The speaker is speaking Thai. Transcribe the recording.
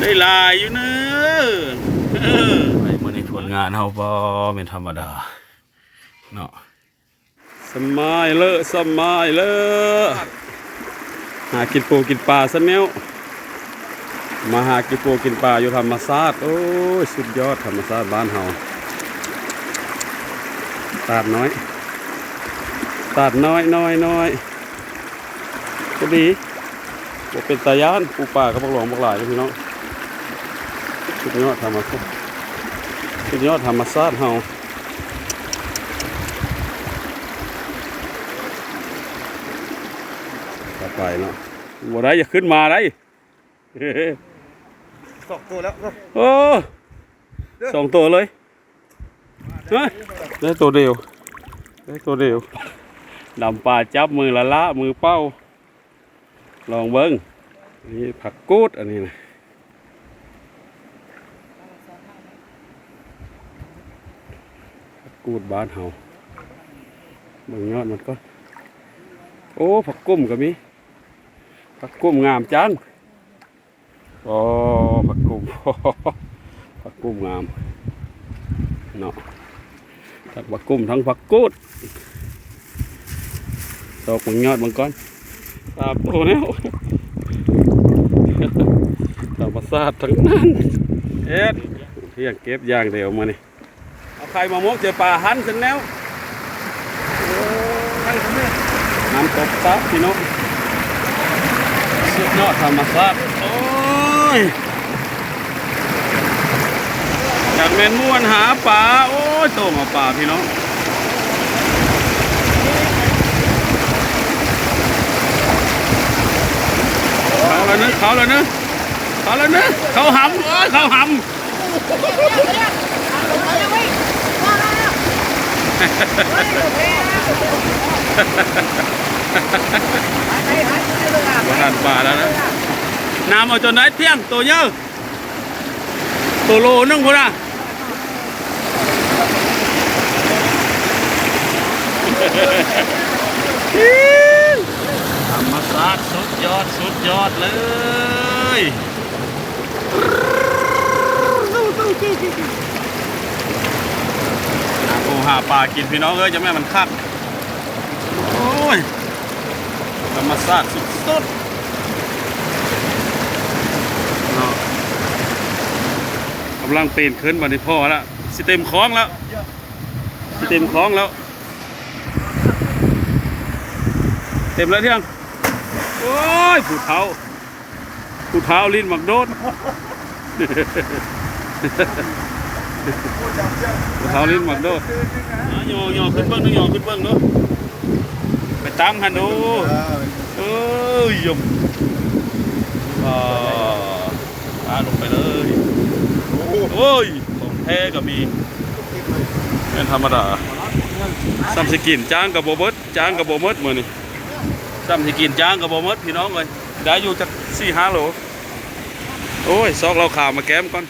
ได้หลายอยู่เนอะเออไปมื้อนี้ผลงานเฮาบ่เป็นธรรมดา เนาะสมายเลอะสมายเลอะหากินปูกินปลาซะแนวมาหากินปูกินปลาอยู่ธรรมชาติโอ้ยสุดยอดธรรมชาติบ้านเฮาตาดน้อยตัดน้อยน้อยน้อยก็ดีบอกเป็นตายานปูป่ากับพวกหลวงพวกหลายเลยพี่น้อง สุดยอดธรรมชาติสุดยอดธรรมชาติเฮาต่อไปเนาะบ่ได้อย่าขึ้นมาได้สองตัวแล้วโอ้สองตัวเลยเฮ้ยได้ตัวเดียวได้ตัวเดียวดำป่าจับมือละละมือเป้า ลองเบิ้งนี่ผักกูดอันนี้นะ กูดบ้านเฮาบิ่งยอดมันก็ โอ้ผักกุ้มก็มีผักกุ้มงามจังโอ้ผักกุ้มผักกุ้มงามเนาะทั้งผักกุ้มทั้งผักกูดตอกมังยอดมังก้อนตามตัวแล้วธรรมศาสตร์ทั้งนั้นเอ็ดเที่ยงเก็บอย่างเดียวมานี่ เอาใครมามกเจอปลาหันขึ้นแล้วน้ำตกซับพี่น้องสุดยอดธรรมศาตร์โอ้ยจากแมนม่วนหาปลาโอ้ยโตมาปลาพี่น้องเขาแล้วนะเขาแล้วนะเขาแล้วนะเขาหำเอ้ยเขาหำประทานปลาแล้วนะน้ำเอาจนได้เที่ย งตัวเยอะตัวโลนึงพุ่นอะธรรมศาสตร์สุดยอดสุดยอดเลยหาปูหาปลากินพี่น้องเอ้ยจะแม่มันคักโอ้ยธรรมศาสตร์สุดสุดๆเนาะกำลังปีนขึ้นมาในพ่อแล้วสิเต็มคล้องแล้วสิเต็มคล้องแล้ว เต็มแล้วเที่ยงโอ้ยผู้เท้าผู้เท้าลิ้นหมักโดด เท้าลิ้นหมักดดอะโยโยขึ้นเบิ้งดูโยขึ้นเบิ้งดูไปตั้งหันดูเอ้ยยมอ่าลงไปเลยโอ้ยของแท้ก็มีเป็นธรรมดาซัมสกินจ้างกับโบเบิร์ตจ้างกับโบเบิร์ตมือนี่ซ้ำที่กินจ้างกับโบ่หมดพี่น้องเลยได้อยู่จักสี่ห้าโหลโอ้ยซอกเราข่าวมาแก้มก่อน